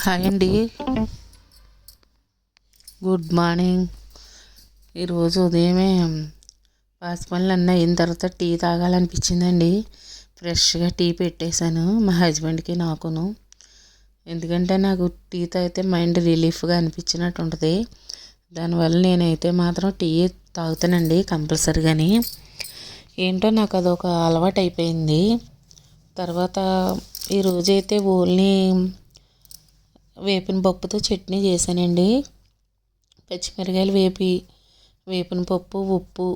Hi అండి. Good morning ఈరోజు ఉదయమే పాసి పనులు అన్నీ అయిన తర్వాత టీ తాగాలనిపించిందండి. ఫ్రెష్గా టీ పెట్టేశాను. మా హస్బెండ్కి నాకును. ఎందుకంటే నాకు టీ తాగితే మైండ్ రిలీఫ్గా అనిపించినట్టు ఉంటుంది. దానివల్ల నేనైతే మాత్రం టీ తాగుతానండి కంపల్సరీగాని. ఏంటో నాకు అదొక అలవాటు అయిపోయింది తర్వాత ఈరోజైతే ఓన్లీ వేపిన పప్పుతో చట్నీ చేశానండి. పచ్చిమిరకాయలు వేపి వేపిన పప్పు ఉప్పు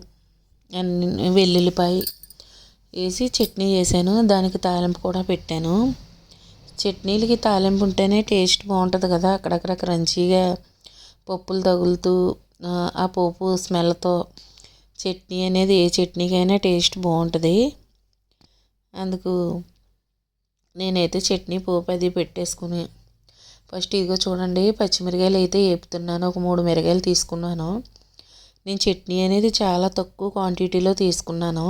అన్ని వెల్లుల్లిపాయ వేసి చట్నీ చేశాను. దానికి తాలింపు కూడా పెట్టాను. చట్నీలకి తాలింపు ఉంటేనే టేస్ట్ బాగుంటుంది కదా. అక్కడక్కడ క్రంచీగా పప్పులు తగులుతూ ఆ పోపు స్మెల్తో చట్నీ అనేది ఏ చట్నీకైనా టేస్ట్ బాగుంటుంది. అందుకు నేనైతే చట్నీ పోపు అది పెట్టేసుకుని ఫస్ట్ ఇదిగో చూడండి పచ్చిమిరకాయలు అయితే వేపుతున్నాను ఒక మూడు మిరకాయలు తీసుకున్నాను. నేను చట్నీ అనేది చాలా తక్కువ క్వాంటిటీలో తీసుకున్నాను.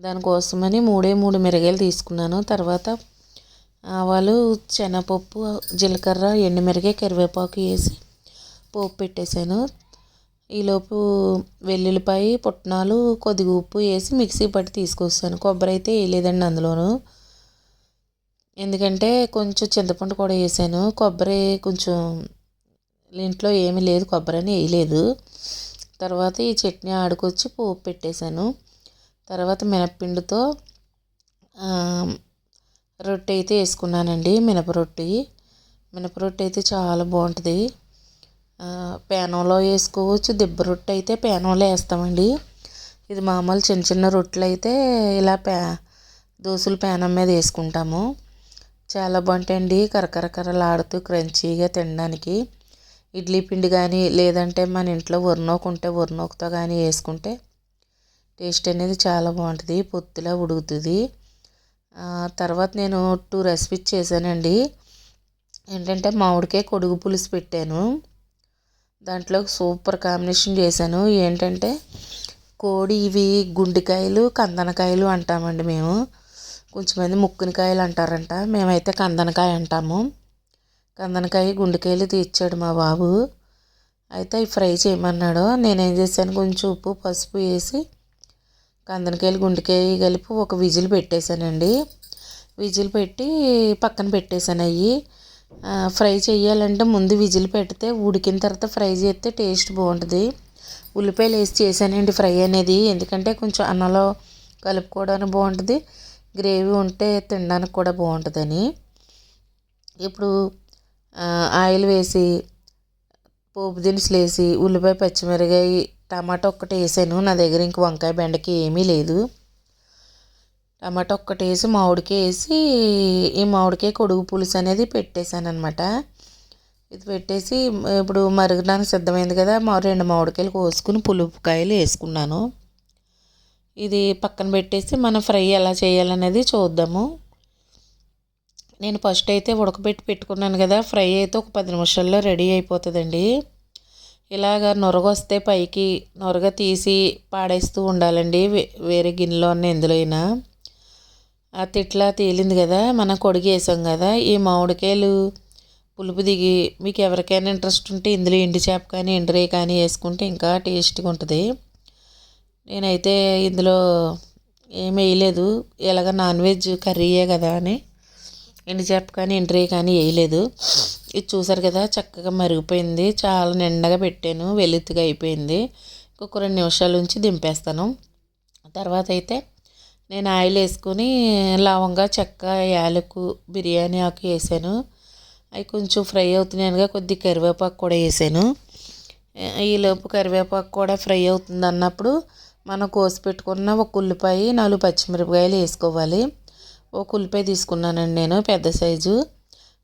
దానికోసమని మూడే మూడు మిరగాయలు తీసుకున్నాను. తర్వాత ఆవాలు శనగపప్పు జీలకర్ర ఎండుమిరగాయ కరివేపాకు వేసి పోపు పెట్టేశాను. ఈలోపు వెల్లుల్లిపాయ పుట్నాలు కొద్దిగా ఉప్పు వేసి మిక్సీ పట్టి తీసుకొస్తాను. కొబ్బరి అయితే వేయలేదండి అందులోనూ. ఎందుకంటే కొంచెం చింతపండు కూడా వేసాను. కొబ్బరి కొంచెం ఇంట్లో ఏమీ లేదు కొబ్బరి అని వేయలేదు. తర్వాత ఈ చట్నీ ఆడుకొచ్చి పోపు పెట్టేశాను. తర్వాత మినప్పిండితో రొట్టె అయితే వేసుకున్నానండి మినప రొట్టె. మినప రొట్టె అయితే చాలా బాగుంటుంది. పేనంలో వేసుకోవచ్చు దిబ్బ రొట్టె అయితే పేనంలో వేస్తామండి. ఇది మామూలు చిన్న చిన్న రొట్టెలు అయితే ఇలా పే దోశలు పేనం మీద వేసుకుంటాము. చాలా బాగుంటాయండి. కరకరకరలాడుతూ క్రంచీగా తినడానికి. ఇడ్లీ పిండి కానీ లేదంటే మన ఇంట్లో వరినోకు ఉంటే వరినోకుతో కానీ వేసుకుంటే టేస్ట్ అనేది చాలా బాగుంటుంది. పొత్తులా ఉడుకుతుంది. తర్వాత నేను టూ రెసిపీస్ చేశానండి. ఏంటంటే మామిడికే కొడుగు పులుసు పెట్టాను. దాంట్లో సూపర్ కాంబినేషన్ చేశాను. ఏంటంటే కోడి ఇవి గుండెకాయలు కందనకాయలు అంటామండి మేము. కొంచెం మంది ముక్కునికాయలు అంటారంట మేమైతే కందనకాయ అంటాము. కందనకాయ గుండెకాయలు తీర్చాడు మా బాబు. అయితే అవి ఫ్రై చేయమన్నాడు. నేనేం చేశాను? కొంచెం ఉప్పు పసుపు వేసి కందనకాయలు గుండెకాయ కలిపి ఒక విజిల్ పెట్టేశానండి. విజిల్ పెట్టి పక్కన పెట్టేశాను అవి ఫ్రై చేయాలంటే ముందు విజిల్ పెడితే ఉడికిన తర్వాత ఫ్రై చేస్తే టేస్ట్ బాగుంటుంది. ఉల్లిపాయలు వేసి చేశానండి ఫ్రై అనేది. ఎందుకంటే కొంచెం అన్నంలో కలుపుకోవడానికి బాగుంటుంది. గ్రేవీ ఉంటే తినడానికి కూడా బాగుంటుందని. ఇప్పుడు ఆయిల్ వేసి పోపు దినుసులు వేసి ఉల్లిపాయ పచ్చిమిరకాయ టమాటా ఒక్కటి వేసాను. నా దగ్గర ఇంక వంకాయ బెండకి ఏమీ లేదు. టమాటా ఒక్కటి వేసి మామిడికాయ వేసి ఈ మామిడికాయ కొడుగు పులుసు అనేది పెట్టేశాను అనమాట ఇది పెట్టేసి ఇప్పుడు మరుగుడానికి సిద్ధమైంది కదా మా రెండు మామిడికాయలు కోసుకుని పులుపుకాయలు వేసుకున్నాను. ఇది పక్కన పెట్టేసి మనం ఫ్రై ఎలా చేయాలనేది చూద్దాము. నేను ఫస్ట్ అయితే ఉడకబెట్టి పెట్టుకున్నాను కదా ఫ్రై అయితే ఒక పది నిమిషాల్లో రెడీ అయిపోతుందండి. ఇలాగ నొరగొస్తే పైకి నొరగ తీసి పాడేస్తూ ఉండాలండి వేరే గిన్నెలో ఉన్న ఎందులో అయినా. ఆ తిట్లా తేలింది కదా మనం కొడిగి వేసాం కదా ఈ మామిడికాయలు పులుపు దిగి మీకు ఎవరికైనా ఇంట్రెస్ట్ ఉంటే ఇందులో ఎండు చేప కానీ ఎండ్రే కానీ వేసుకుంటే ఇంకా టేస్ట్గా ఉంటుంది. నేనైతే ఇందులో ఏమి వేయలేదు. ఎలాగ నాన్ వెజ్ కర్రీయే కదా అని ఎండుచేప కానీ ఎండ్రీ కానీ వేయలేదు. ఇది చూసారు కదా చక్కగా మరిగిపోయింది. చాలా నిండగా పెట్టాను. వెలుతుగా అయిపోయింది. ఇంకొక రెండు నిమిషాల నుంచి దింపేస్తాను. తర్వాత అయితే నేను ఆయిల్ వేసుకొని లవంగా చెక్క యాలకు బిర్యానీ ఆకు వేసాను. అవి కొంచెం ఫ్రై అవుతున్నాయనగా కొద్ది కరివేపాకు కూడా వేసాను. ఈలోపు కరివేపాకు కూడా ఫ్రై అవుతుంది అన్నప్పుడు మనం కోసి పెట్టుకున్న ఒక ఉల్లిపాయ నాలుగు పచ్చిమిరపకాయలు వేసుకోవాలి. ఒక ఉల్లిపాయ తీసుకున్నానండి నేను పెద్ద సైజు.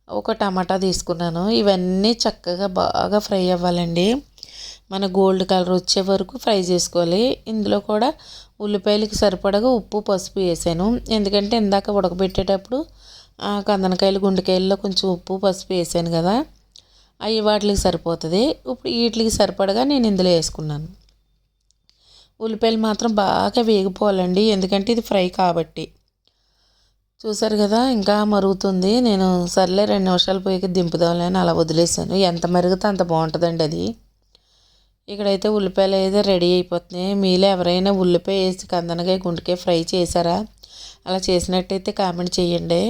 ఒక టమాటా తీసుకున్నాను. ఇవన్నీ చక్కగా బాగా ఫ్రై అవ్వాలండి. మన గోల్డ్ కలర్ వచ్చే వరకు ఫ్రై చేసుకోవాలి. ఇందులో కూడా ఉల్లిపాయలకి సరిపడగా ఉప్పు పసుపు వేసాను. ఎందుకంటే ఇందాక ఉడకబెట్టేటప్పుడు కందనకాయలు గుండెకాయల్లో కొంచెం ఉప్పు పసుపు వేసాను కదా. అవి వాటికి సరిపోతుంది. ఇప్పుడు వీటికి సరిపడగా నేను ఇందులో వేసుకున్నాను. ఉల్లిపాయలు మాత్రం బాగా వేగిపోవాలండి. ఎందుకంటే ఇది ఫ్రై కాబట్టి. చూసారు కదా ఇంకా మరుగుతుంది. నేను సర్లే రెండు నిమిషాలు పోయి దింపుదామని అలా వదిలేసాను ఎంత మరిగితే అంత బాగుంటుందండి అది. ఇక్కడైతే ఉల్లిపాయలు అయితే రెడీ అయిపోతున్నాయి. మీలో ఎవరైనా ఉల్లిపాయ వేసి కందనకాయ గుంటకాయ ఫ్రై చేశారా? అలా చేసినట్టయితే కామెంట్ చేయండి.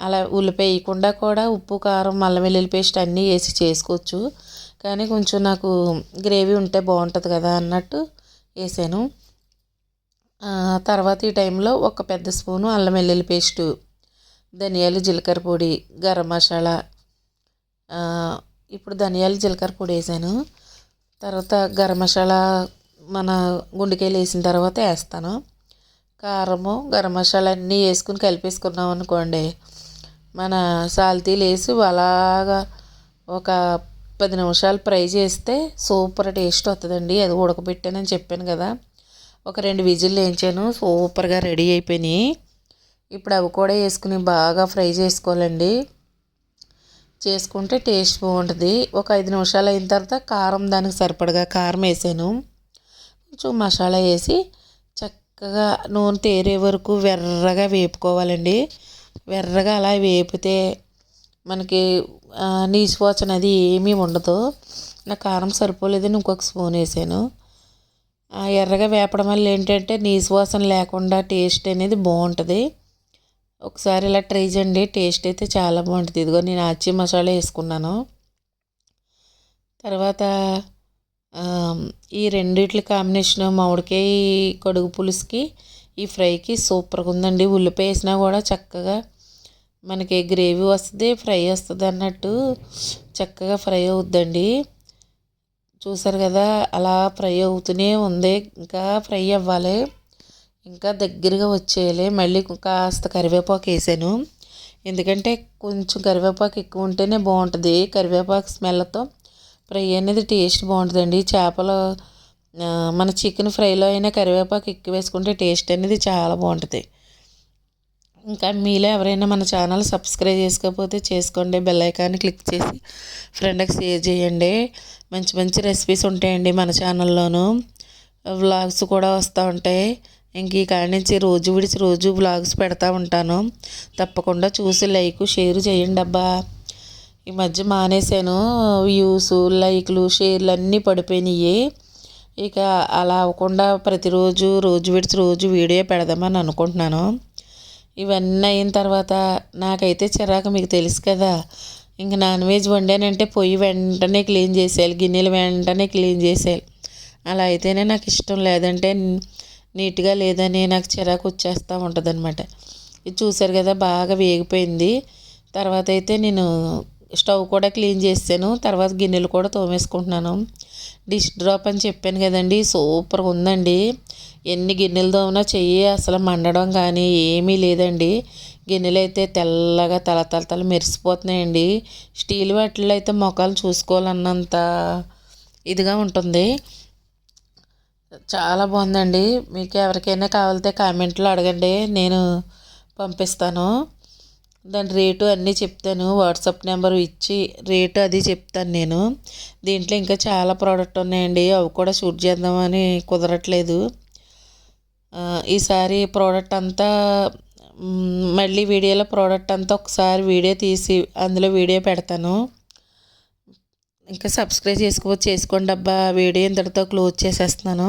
అలా ఉల్లిపాయ వేయకుండా కూడా ఉప్పు కారం అల్లం వెల్లుల్లి పేస్ట్ అన్నీ వేసి చేసుకోవచ్చు. కానీ కొంచెం నాకు గ్రేవీ ఉంటే బాగుంటుంది కదా అన్నట్టు వేసాను. తర్వాత ఈ టైంలో ఒక పెద్ద స్పూను అల్లం వెల్లుల్లి పేస్టు ధనియాలు జీలకర్ర పొడి గరం మసాలా ఇప్పుడు ధనియాలు జీలకర్ర పొడి వేసాను. తర్వాత గరం మసాలా మన గుండెకాయలు వేసిన తర్వాత వేస్తాను. కారము గరం మసాలా అన్నీ వేసుకుని కలిపేసుకున్నాం అనుకోండి మన సాల్తీలు వేసి అలాగా ఒక పది నిమిషాలు ఫ్రై చేస్తే సూపర్ టేస్ట్ వస్తుందండి అది ఉడకబెట్టానని చెప్పాను కదా. ఒక రెండు విజిల్లు వేయించాను. సూపర్గా రెడీ అయిపోయినాయి. ఇప్పుడు అవి కూడా వేసుకుని బాగా ఫ్రై చేసుకోవాలండి. చేసుకుంటే టేస్ట్ బాగుంటుంది. ఒక ఐదు నిమిషాలు అయిన తర్వాత కారం దానికి సరిపడగా కారం వేసాను. కొంచెం మసాలా వేసి చక్కగా నూనె తేరే వరకు వెర్రగా వేపుకోవాలండి. వెర్రగా అలా వేపితే మనకి నీచుపోచన అది ఏమీ ఉండదు. నా కారం సరిపోలేదని ఇంకొక స్పూన్ వేసాను. ఎర్రగా వేపడం వల్ల ఏంటంటే నీచు వాసన లేకుండా టేస్ట్ అనేది బాగుంటుంది. ఒకసారి ఇలా ట్రై చేయండి టేస్ట్ అయితే చాలా బాగుంటుంది. ఇదిగో నేను ఆచి మసాలా వేసుకున్నాను. తర్వాత ఈ రెండిట్ల కాంబినేషన్ మామిడికాయ కడుగు పులుసుకి ఈ ఫ్రైకి సూపర్గా ఉందండి. ఉల్లిపాయ వేసినా కూడా చక్కగా మనకి గ్రేవీ వస్తుంది ఫ్రై వస్తుంది అన్నట్టు చక్కగా ఫ్రై అవుద్దండి. చూసారు కదా అలా ఫ్రై అవుతూనే ఉంది. ఇంకా ఫ్రై అవ్వాలి. ఇంకా దగ్గరగా వచ్చేయాలి. మళ్ళీ కాస్త కరివేపాకు వేసాను. ఎందుకంటే కొంచెం కరివేపాకు ఎక్కువ ఉంటేనే బాగుంటుంది. కరివేపాకు స్మెల్తో ఫ్రై అనేది టేస్ట్ బాగుంటుందండి. చేపలు మన చికెన్ ఫ్రైలో అయినా కరివేపాకు ఎక్కువ వేసుకుంటే టేస్ట్ అనేది చాలా బాగుంటుంది. ఇంకా మీలో ఎవరైనా మన ఛానల్ సబ్స్క్రైబ్ చేసుకోకపోతే చేసుకోండి. బెల్ ఐకాన్ని క్లిక్ చేసి ఫ్రెండ్కి షేర్ చేయండి. మంచి మంచి రెసిపీస్ ఉంటాయండి మన ఛానల్లోనూ. వ్లాగ్స్ కూడా వస్తూ ఉంటాయి. ఇంక ఈ కాడి నుంచి రోజు విడిచి రోజు వ్లాగ్స్ పెడతా ఉంటాను. తప్పకుండా చూసి లైక్ షేర్ చేయండి అబ్బా. ఈ మధ్య మానేశాను. వ్యూస్ లైక్లు షేర్లు అన్నీ పడిపోయినాయి. ఇక అలా అవ్వకుండా ప్రతిరోజు రోజు విడిచి రోజు వీడియో పెడదామని అనుకుంటున్నాను. ఇవన్నీ అయిన తర్వాత నాకైతే చిరాకు మీకు తెలుసు కదా. ఇంక నాన్ వెజ్ వండానంటే పొయ్యి వెంటనే క్లీన్ చేసేయాలి గిన్నెలు వెంటనే క్లీన్ చేసేయాలి. అలా అయితేనే నాకు ఇష్టం లేదంటే నీట్గా లేదని నాకు చిరాకు వచ్చేస్తూ ఉంటుంది అనమాట ఇది చూసారు కదా బాగా వేగిపోయింది. తర్వాత అయితే నేను స్టవ్ కూడా క్లీన్ చేసాను తర్వాత గిన్నెలు కూడా తోమేసుకుంటున్నాను. డిష్ డ్రాప్ అని చెప్పాను కదండి. సూపర్గా ఉందండి. ఎన్ని గిన్నెలు తోమినా చెయ్యి అసలు మండడం కానీ ఏమీ లేదండి. గిన్నెలు అయితే తెల్లగా తల తల తల మెరిసిపోతున్నాయండి. స్టీల్ వాటిల్లో అయితే మొఖాలు చూసుకోవాలన్నంత ఇదిగా ఉంటుంది. చాలా బాగుందండి. మీకు ఎవరికైనా కావాలితే కామెంట్లో అడగండి. నేను పంపిస్తాను. దాని రేటు అన్నీ చెప్తాను. వాట్సాప్ నెంబర్ ఇచ్చి రేటు అది చెప్తాను నేను. దీంట్లో ఇంకా చాలా ప్రోడక్ట్ ఉన్నాయండి. అవి కూడా షూట్ చేద్దామని కుదరట్లేదు. ఈసారి ప్రోడక్ట్ అంతా మళ్ళీ వీడియోలో ప్రోడక్ట్ అంతా ఒకసారి వీడియో తీసి అందులో వీడియో పెడతాను. ఇంకా సబ్స్క్రైబ్ చేసుకోవచ్చు చేసుకోండి అబ్బా. వీడియో ఇంతటితో క్లోజ్ చేసేస్తున్నాను.